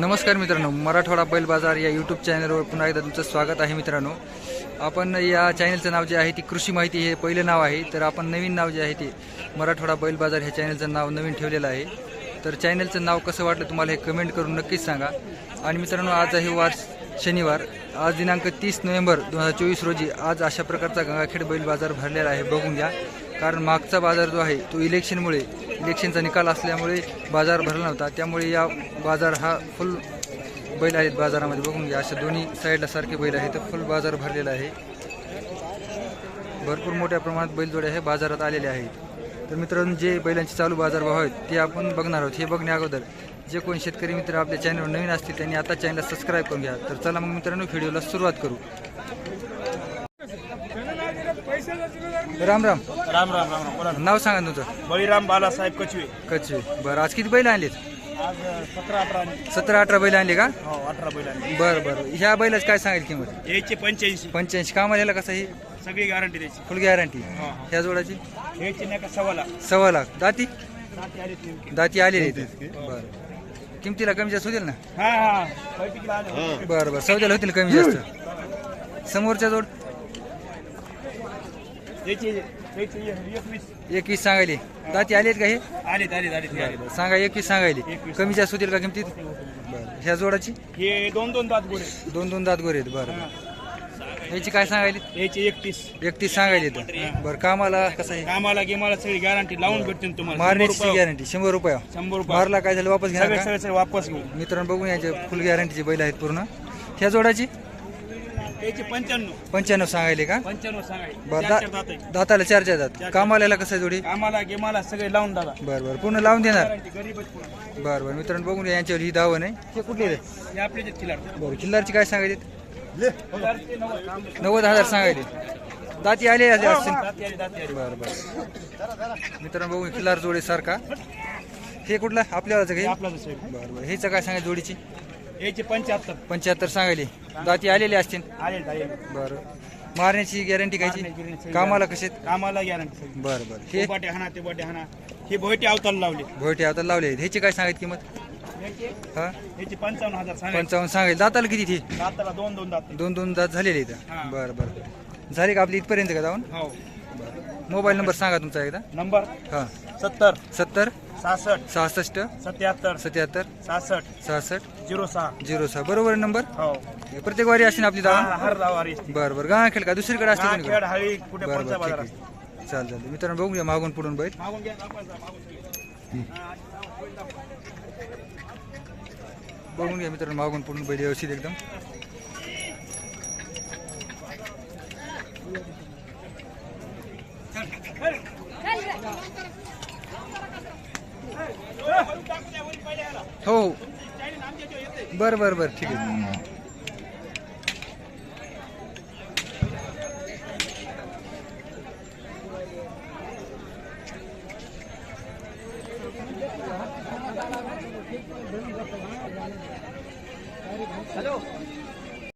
नमस्कार मित्रांनो मराठवाडा बैल बाजार या यूट्यूब चॅनलवर पुन्हा एकदा तुमचं स्वागत आहे मित्रांनो. आपण या चॅनलचं नाव जे आहे ती कृषी माहिती हे पहिलं नाव आहे तर आपण नवीन नाव जे आहे ते मराठवाडा बैल बाजार ह्या चॅनलचं नाव नवीन ठेवलेलं आहे. तर चॅनलचं नाव कसं वाटलं तुम्हाला हे कमेंट करून नक्कीच सांगा. आणि मित्रांनो आज आहे वार शनिवार आज दिनांक तीस नोव्हेंबर दोन हजार चोवीस रोजी आज अशा प्रकारचा गंगाखेड बैल बाजार भरलेला आहे बघून घ्या. कारण मागचा बाजार जो आहे तो इलेक्शनमुळे इलेक्शनचा निकाल असल्यामुळे बाजार भरला नव्हता. त्यामुळे या बाजार हा फुल बैल आहेत बाजारामध्ये. बघून घ्या अशा दोन्ही साईडला सारखे बैल आहेत. फुल बाजार भरलेला आहे. भरपूर मोठ्या प्रमाणात बैलजोड्या हे बाजारात आलेले आहेत. तर मित्रांनो जे बैलांचे चालू बाजारभाव आहेत ते आपण बघणार आहोत. हे बघण्या अगोदर जे कोण शेतकरी मित्र आपल्या चॅनलवर नवीन असतील त्यांनी आता चॅनलला सबस्क्राईब करून घ्या. तर चला मग मित्रांनो व्हिडिओला सुरुवात करू. राम राम. राम राम राम राम. बोला ना. नाव सांगा तुमचं. बळीराम बालासाहेब कचवे. कच्चे बरं आज किती बैल आणलेत? आज सतरा अठरा सतरा अठरा बैल आणले का? हो अठरा बैल आले बरं बरं. ह्या बैलाच काय सांगेल किंमत? याचे पंच्याऐंशी. पंच्याऐंशी. कामाला याला कसं ही सगळी गॅरंटी द्यायची. फुल गॅरंटी हा, हा. ह्या जोडाची? याचे नाही का सव्वा लाख. सव्वा लाख. दाती? साती आली. दाती आलेली आहेत. बरं. किमतीला कमी जास्त होतील ना? हा हा. आले. बरं बरं. सौद्याला होतील कमी जास्त. समोरच्या जोड एकवीस. सांगायले. दाती आलेत का हे? आलेत आलेत. सांगा एकवीस सांगायले. एकवीस. कमी जास्त होतील का किमतीत? बरं. ह्या जोडाची? हे दोन दोन दात गोरे दोन दोन दात गोरे आहेत. बरं ह्याची काय सांगायली? याचे एकतीस. एकतीस सांगायले तर बरं कामाला कसं आहे? कामाला गिमाला सगळी गॅरंटी लावून भेटते ना तुम्हाला. शंभर मारण्याची रुपये गॅरंटी शंभर रुपया शंभर रुपये मारला काय झालं? वापस घेणार सगळे का? सगळे सगळे वापस घेऊ. मित्रांनो बघून याचे फुल गॅरंटीचे बैल आहेत पूर्ण. ह्या जोडाची? पंच्याण्णव. पंच्याण्णव सांगायले का? पंच्याण्णव सांगायचे. बरं. दा- दाताला चार चार दात कामाला याला कसं आहे जोडी? कामाला गिमाला सगळे लावून दादा. बरं बरं. पूर्ण लावून देणार? गॅरंटी गरीबच पुढं. बरं बरं. मित्रांनो बघून घ्या, यांच्यावर ही दावण आहे. हे कुठले हे आपले जे बरं किल्लारची काय सांगायचे? नव्वद. हजार सांगायले दाती आले असतील दाती आली, दाती आली. बरं बरं. मित्रांनो बघून किल्लार जोडी सारखा. हे कुठला? आपल्याला हे? आपला. बरं बरं. ह्याचं काय सांगायचं जोडीची? याचे पंच्याहत्तर. पंच्याहत्तर सांगायले. दाती आलेले असतील. आले बरं. मारण्याची गॅरंटी कायची. कामाला कसे कामाला गॅरंटी बरं बरं. हे हे बाटे हाना ते बाटे हाना हे भोयटे अवताला लावले. भोयटे आता लावले. ह्याची काय सांगायची किंमत? हा? याचे पंचावन्न हजार सांगा पंचावन्न सांगायला दाताला किती ती? दाताला दोन दोन दात. दोन दोन दात झालेले. इथं. बरं बरं. झाले का आपली इथपर्यंत का जाऊन? हो. मोबाईल नंबर सांगा तुमचा एकदा. नंबर? हां. सत्तर. सत्तर. सहासष्ट. सहासष्ट. सत्याहत्तर. सत्याहत्तर. सहासष्ट. सहासष्ट. झिरो सहा. झिरो सहा. बरोबर आहे नंबर? हो. प्रत्येक वारी असते ना आपली हा, जाऊन हर असते. बरं बरं. गाव खेळ का? दुसरीकडे असते हळी कुठे बरं बाजार असतो चालेल चालेल. मित्रांनो बघूया मागून पुढून बैल. मागून घ्या दाखवा, मागून घ्या. बघून घ्या मित्रांनो मागून पुढून बैल व्यवस्थित एकदम. हो. बर बर बर ठीक आहे. हॅलो.